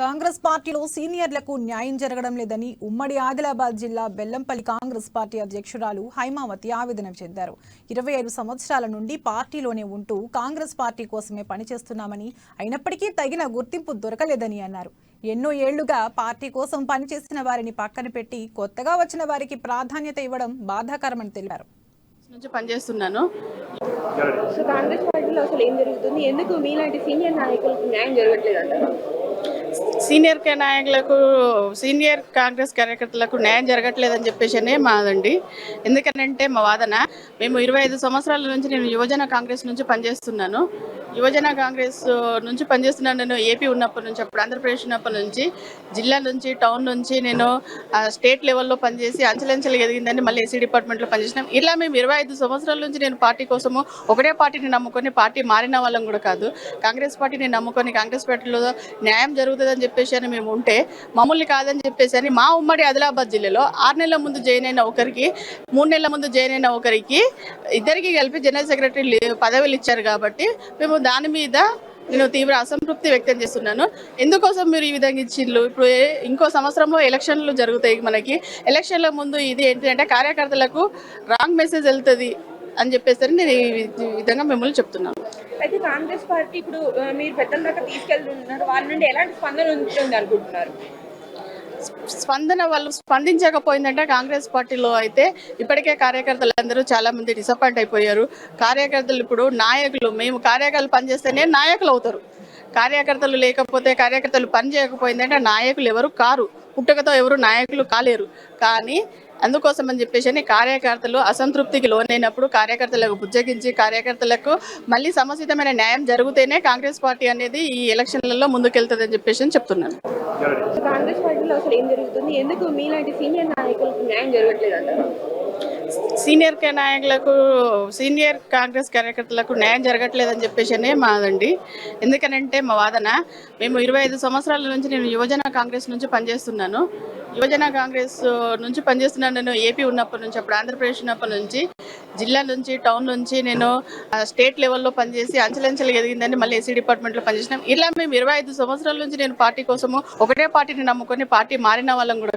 కాంగ్రెస్ పార్టీలో సీనియర్లకు న్యాయం జరగడం లేదని ఉమ్మడి ఆదిలాబాద్ జిల్లా బెల్లంపల్లి కాంగ్రెస్ పార్టీ అధ్యక్షురాలు హైమావతి ఆవేదన చెందారు. ఇరవై ఐదు సంవత్సరాల నుండి పార్టీలోనే ఉంటూ కాంగ్రెస్ పార్టీ కోసమే పనిచేస్తున్నామని అయినప్పటికీ తగిన గుర్తింపు దొరకలేదని అన్నారు. ఎన్నో ఏళ్ళుగా పార్టీ కోసం పనిచేసిన వారిని పక్కన పెట్టి కొత్తగా వచ్చిన వారికి ప్రాధాన్యత ఇవ్వడం బాధాకరమని తెలిపారు. నుంచి పనిచేస్తున్నాను. సో కాంగ్రెస్ పార్టీలో అసలు ఏం జరుగుతుంది? ఎందుకు మీలాంటి సీనియర్ నాయకులకు న్యాయం జరగట్లేదు అంటారు సీనియర్ కే నాయకులకు సీనియర్ కాంగ్రెస్ కార్యకర్తలకు న్యాయం జరగట్లేదని చెప్పేసి మాదండి. ఎందుకనంటే మా వాదన మేము ఇరవై ఐదు సంవత్సరాల నుంచి నేను యువజన కాంగ్రెస్ నుంచి పనిచేస్తున్నాను. యువజన కాంగ్రెస్ నుంచి పనిచేస్తున్నాను. నేను ఏపీ ఉన్నప్పటి నుంచి అప్పుడు ఆంధ్రప్రదేశ్ ఉన్నప్పటి నుంచి జిల్లా నుంచి టౌన్ నుంచి నేను స్టేట్ లెవెల్లో పనిచేసి అంచెలంచెలుగా ఎదిగిందని మళ్ళీ ఎస్సీ డిపార్ట్మెంట్లో పనిచేసినాం. ఇలా మేము ఇరవై ఐదు సంవత్సరాల నుంచి నేను పార్టీ కోసము ఒకటే పార్టీని నమ్ముకొని పార్టీ మారిన వాళ్ళం కూడా కాదు. కాంగ్రెస్ పార్టీని నమ్ముకొని కాంగ్రెస్ పార్టీలో న్యాయం జరుగుతుంది జరుగుతుందని చెప్పేసి అని మేము ఉంటే మమ్మల్ని కాదని చెప్పేసి అని మా ఉమ్మడి ఆదిలాబాద్ జిల్లాలో ఆరు నెలల ముందు జాయిన్ అయిన ఒకరికి మూడు నెలల ముందు జాయిన్ అయిన ఒకరికి ఇద్దరికి కలిపి జనరల్ సెక్రటరీ పదవులు ఇచ్చారు కాబట్టి మేము దాని మీద నేను తీవ్ర అసంతృప్తి వ్యక్తం చేస్తున్నాను. ఎందుకోసం మీరు ఈ విధంగా ఇచ్చిళ్ళు? ఇప్పుడు ఇంకో సంవత్సరంలో ఎలక్షన్లు జరుగుతాయి మనకి. ఎలక్షన్ల ముందు ఇది ఏంటంటే కార్యకర్తలకు రాంగ్ మెసేజ్ వెళ్తుంది. అని చెప్పేసి నేను ఈ విధంగా మిమ్మల్ని చెప్తున్నాను. అయితే కాంగ్రెస్ పార్టీ ఇప్పుడు మీరు పెద్దల దాకా తీసుకెళ్తున్నారు. వాళ్ళ నుండి ఎలాంటి స్పందన ఉంటుంది అనుకుంటున్నారు? స్పందన వాళ్ళు స్పందించకపోయిందంటే కాంగ్రెస్ పార్టీలో అయితే ఇప్పటికే కార్యకర్తలందరూ చాలా మంది డిసప్పాయింట్ అయిపోయారు. కార్యకర్తలు ఇప్పుడు నాయకులు మేము కార్యకర్తలు పనిచేస్తేనే నాయకులు అవుతారు. కార్యకర్తలు లేకపోతే కార్యకర్తలు పని చేయకపోయిందంటే నాయకులు ఎవరు కారు. పుట్టుకతో ఎవరు నాయకులు కాలేరు. కానీ అందుకోసం అని చెప్పేసి అని కార్యకర్తలు అసంతృప్తికి లోనైనప్పుడు కార్యకర్తలకు బుజ్జగించి కార్యకర్తలకు మళ్ళీ సమసితమైన న్యాయం జరిగితేనే కాంగ్రెస్ పార్టీ అనేది ఈ ఎలక్షన్లలో ముందుకెళ్తుందని చెప్పేసి అని చెప్తున్నాను. కాంగ్రెస్ పార్టీలో అసలు ఏం జరుగుతుంది? ఎందుకు మీలాంటి సీనియర్ నాయకులకు న్యాయం జరగట్లేదు అంటారు? సీనియర్ నాయకులకు సీనియర్ కాంగ్రెస్ కార్యకర్తలకు న్యాయం జరగట్లేదని చెప్పేసి మాదండి. ఎందుకనంటే మా వాదన మేము ఇరవై ఐదు సంవత్సరాల నుంచి నేను యువజన కాంగ్రెస్ నుంచి పనిచేస్తున్నాను. యువజన కాంగ్రెస్ నుంచి పనిచేస్తున్నాను నేను ఏపీ ఉన్నప్పటి నుంచి అప్పుడు ఆంధ్రప్రదేశ్ ఉన్నప్పటి నుంచి జిల్లా నుంచి టౌన్ నుంచి నేను స్టేట్ లెవెల్లో పనిచేసి అంచెలంచెలు ఎదిగిందని మళ్ళీ ఎస్సీ డిపార్ట్మెంట్లో పనిచేసినాం. ఇలా మేము ఇరవై ఐదు సంవత్సరాల నుంచి నేను పార్టీ కోసము ఒకటే పార్టీని నమ్ముకొని పార్టీ మారిన వాళ్ళం కూడా